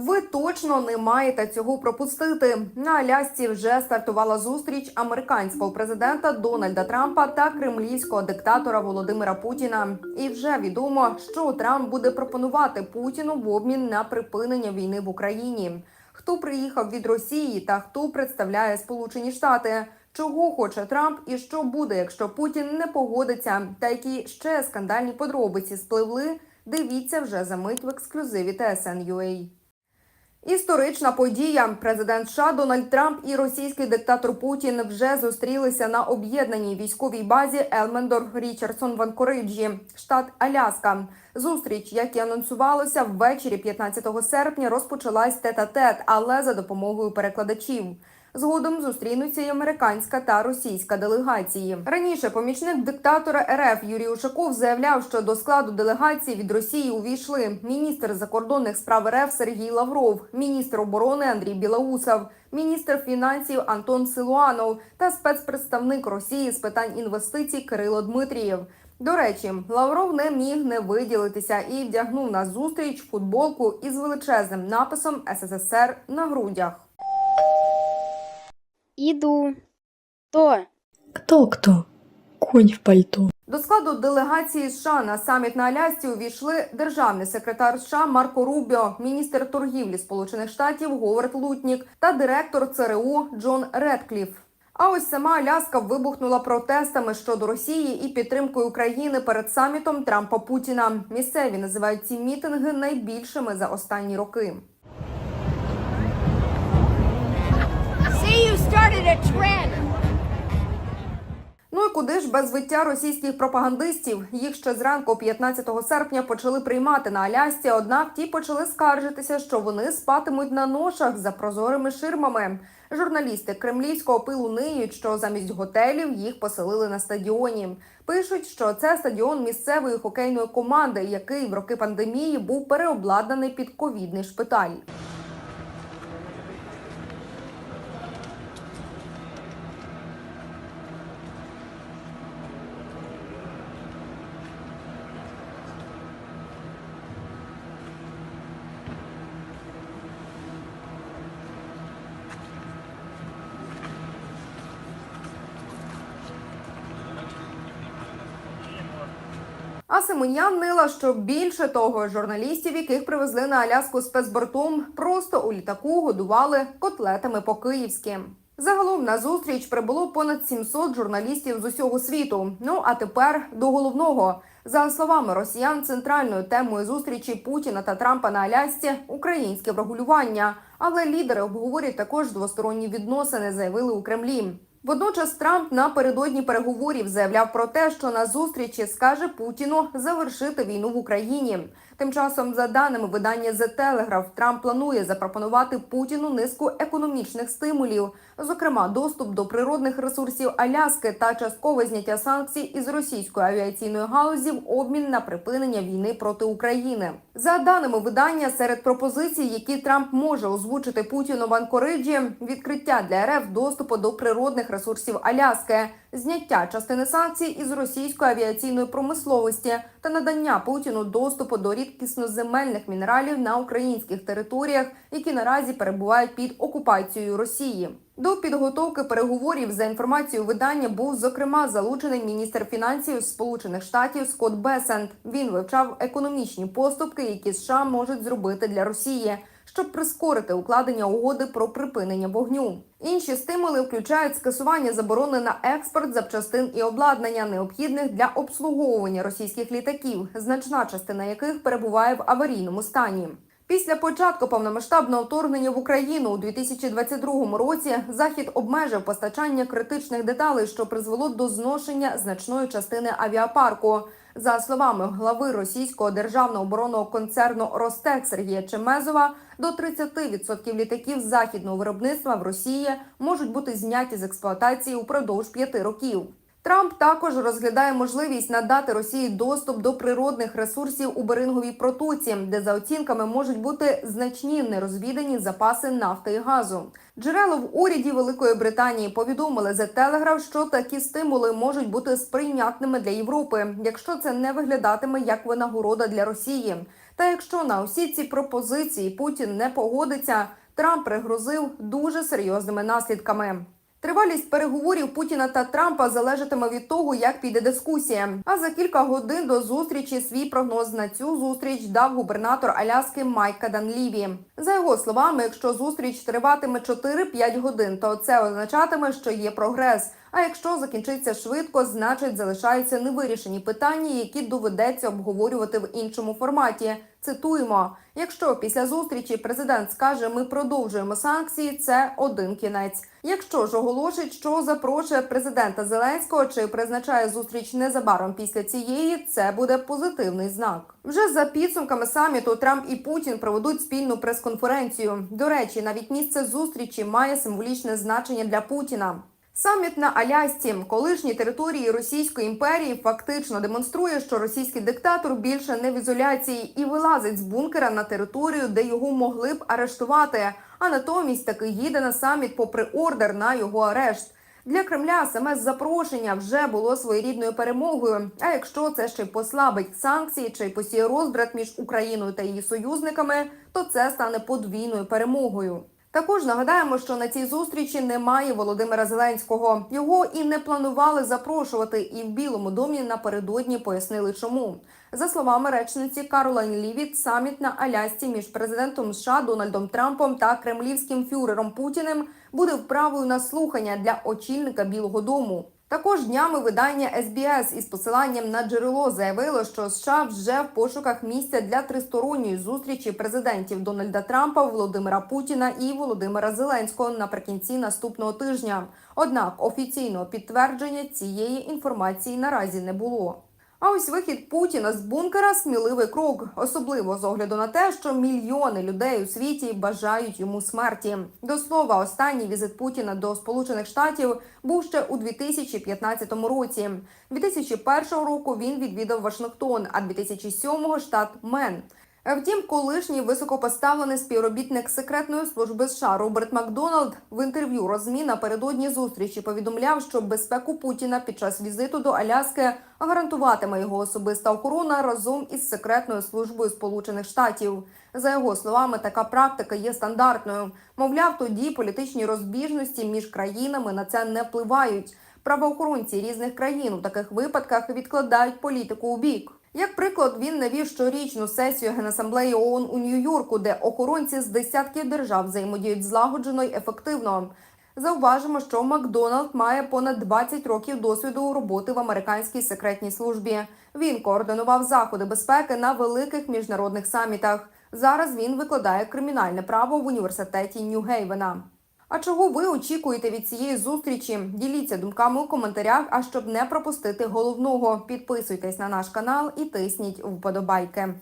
Ви точно не маєте цього пропустити. На Алясці вже стартувала зустріч американського президента Дональда Трампа та кремлівського диктатора Володимира Путіна. І вже відомо, що Трамп буде пропонувати Путіну в обмін на припинення війни в Україні. Хто приїхав від Росії та хто представляє Сполучені Штати? Чого хоче Трамп і що буде, якщо Путін не погодиться? Та які ще скандальні подробиці спливли? Дивіться вже за мить в ексклюзиві TSN.ua. Історична подія. Президент США Дональд Трамп і російський диктатор Путін вже зустрілися на об'єднаній військовій базі Елмендор Річардсон в Анкориджі, штат Аляска. Зустріч, як і анонсувалося, ввечері 15 серпня розпочалась тет-а-тет, але за допомогою перекладачів. Згодом зустрінуться й американська та російська делегації. Раніше помічник диктатора РФ Юрій Ушаков заявляв, що до складу делегації від Росії увійшли міністр закордонних справ РФ Сергій Лавров, міністр оборони Андрій Білоусов, міністр фінансів Антон Силуанов та спецпредставник Росії з питань інвестицій Кирило Дмитрієв. До речі, Лавров не міг не виділитися і вдягнув на зустріч футболку із величезним написом СССР на грудях. Иду. Кто? Кто-кто? Конь в пальто. До складу делегації США на саміт на Алясці увійшли державний секретар США Марко Рубіо, міністр торгівлі Сполучених Штатів Говард Лутнік та директор ЦРУ Джон Редкліф. А ось сама Аляска вибухнула протестами щодо Росії і підтримкою України перед самітом Трампа Путіна. Місцеві називають ці мітинги найбільшими за останні роки. Ну і куди ж без виття російських пропагандистів? Їх ще зранку, 15 серпня, почали приймати на Алясці. Однак ті почали скаржитися, що вони спатимуть на ношах за прозорими ширмами. Журналісти кремлівського пилу ниють, що замість готелів їх поселили на стадіоні. Пишуть, що це стадіон місцевої хокейної команди, який в роки пандемії був переобладнаний під ковідний шпиталь. А Симонян нила, що більше того, журналістів, яких привезли на Аляску спецбортом, просто у літаку годували котлетами по-київськи. Загалом на зустріч прибуло понад 700 журналістів з усього світу. Ну а тепер до головного. За словами росіян, центральною темою зустрічі Путіна та Трампа на Алясці українське врегулювання. Але лідери обговорять також двосторонні відносини, заявили у Кремлі. Водночас Трамп напередодні переговорів заявляв про те, що на зустрічі скаже Путіну завершити війну в Україні. Тим часом, за даними видання The Telegraph, Трамп планує запропонувати Путіну низку економічних стимулів, зокрема доступ до природних ресурсів Аляски та часткове зняття санкцій із російської авіаційної галузі в обмін на припинення війни проти України. За даними видання, серед пропозицій, які Трамп може озвучити Путіну в Анкориджі, відкриття для РФ доступу до природних ресурсів Аляски, зняття частини санкцій із російської авіаційної промисловості та надання Путіну доступу до рідкісноземельних мінералів на українських територіях, які наразі перебувають під окупацією Росії. До підготовки переговорів за інформацією видання був зокрема залучений міністр фінансів Сполучених Штатів Скотт Бесент. Він вивчав економічні поступки, які США можуть зробити для Росії, щоб прискорити укладення угоди про припинення вогню. Інші стимули включають скасування заборони на експорт запчастин і обладнання, необхідних для обслуговування російських літаків, значна частина яких перебуває в аварійному стані. Після початку повномасштабного вторгнення в Україну у 2022 році Захід обмежив постачання критичних деталей, що призвело до зношення значної частини авіапарку. За словами глави російського державного оборонного концерну Ростек Сергія Чемезова, до 30% літаків західного виробництва в Росії можуть бути зняті з експлуатації упродовж п'яти років. Трамп також розглядає можливість надати Росії доступ до природних ресурсів у Беринговій протоці, де за оцінками можуть бути значні нерозвідані запаси нафти і газу. Джерело в уряді Великої Британії повідомили за Телеграф, що такі стимули можуть бути сприйнятними для Європи, якщо це не виглядатиме як винагорода для Росії. Та якщо на усі ці пропозиції Путін не погодиться, Трамп пригрозив дуже серйозними наслідками. Тривалість переговорів Путіна та Трампа залежатиме від того, як піде дискусія. А за кілька годин до зустрічі свій прогноз на цю зустріч дав губернатор Аляски Майк Данліві. За його словами, якщо зустріч триватиме 4-5 годин, то це означатиме, що є прогрес. А якщо закінчиться швидко, значить залишаються невирішені питання, які доведеться обговорювати в іншому форматі. Цитуємо: якщо після зустрічі президент скаже, ми продовжуємо санкції, це один кінець. Якщо ж оголошить, що запрошує президента Зеленського чи призначає зустріч незабаром після цієї, це буде позитивний знак. Вже за підсумками саміту Трамп і Путін проведуть спільну прес-конференцію. До речі, навіть місце зустрічі має символічне значення для Путіна. Саміт на Алясці, колишній території Російської імперії, фактично демонструє, що російський диктатор більше не в ізоляції і вилазить з бункера на територію, де його могли б арештувати. А натомість таки їде на саміт попри ордер на його арешт. Для Кремля саме запрошення вже було своєрідною перемогою. А якщо це ще й послабить санкції чи й посіє розбрат між Україною та її союзниками, то це стане подвійною перемогою. Також нагадаємо, що на цій зустрічі немає Володимира Зеленського. Його і не планували запрошувати, і в Білому домі напередодні пояснили, чому. За словами речниці Каролайн Лівіт, саміт на Алясці між президентом США Дональдом Трампом та кремлівським фюрером Путіним буде вправою на слухання для очільника Білого Дому. Також днями видання SBS із посиланням на джерело заявило, що США вже в пошуках місця для тристоронньої зустрічі президентів Дональда Трампа, Володимира Путіна і Володимира Зеленського наприкінці наступного тижня. Однак офіційного підтвердження цієї інформації наразі не було. А ось вихід Путіна з бункера сміливий крок, особливо з огляду на те, що мільйони людей у світі бажають йому смерті. До слова, останній візит Путіна до Сполучених Штатів був ще у 2015 році. 2001 року він відвідав Вашингтон, а 2007 – штат Мен. Втім, колишній високопоставлений співробітник секретної служби США Роберт Макдоналд в інтерв'ю розмі напередодні зустрічі повідомляв, що безпеку Путіна під час візиту до Аляски гарантуватиме його особиста охорона разом із секретною службою Сполучених Штатів. За його словами, така практика є стандартною. Мовляв, тоді політичні розбіжності між країнами на це не впливають. Правоохоронці різних країн у таких випадках відкладають політику у бік. Як приклад, він навів щорічну сесію Генасамблеї ООН у Нью-Йорку, де охоронці з десятків держав взаємодіють злагоджено й ефективно. Зауважимо, що Макдоналд має понад 20 років досвіду роботи в американській секретній службі. Він координував заходи безпеки на великих міжнародних самітах. Зараз він викладає кримінальне право в університеті Нью-Гейвена. А чого ви очікуєте від цієї зустрічі? Діліться думками у коментарях. А щоб не пропустити головного, підписуйтесь на наш канал і тисніть вподобайки.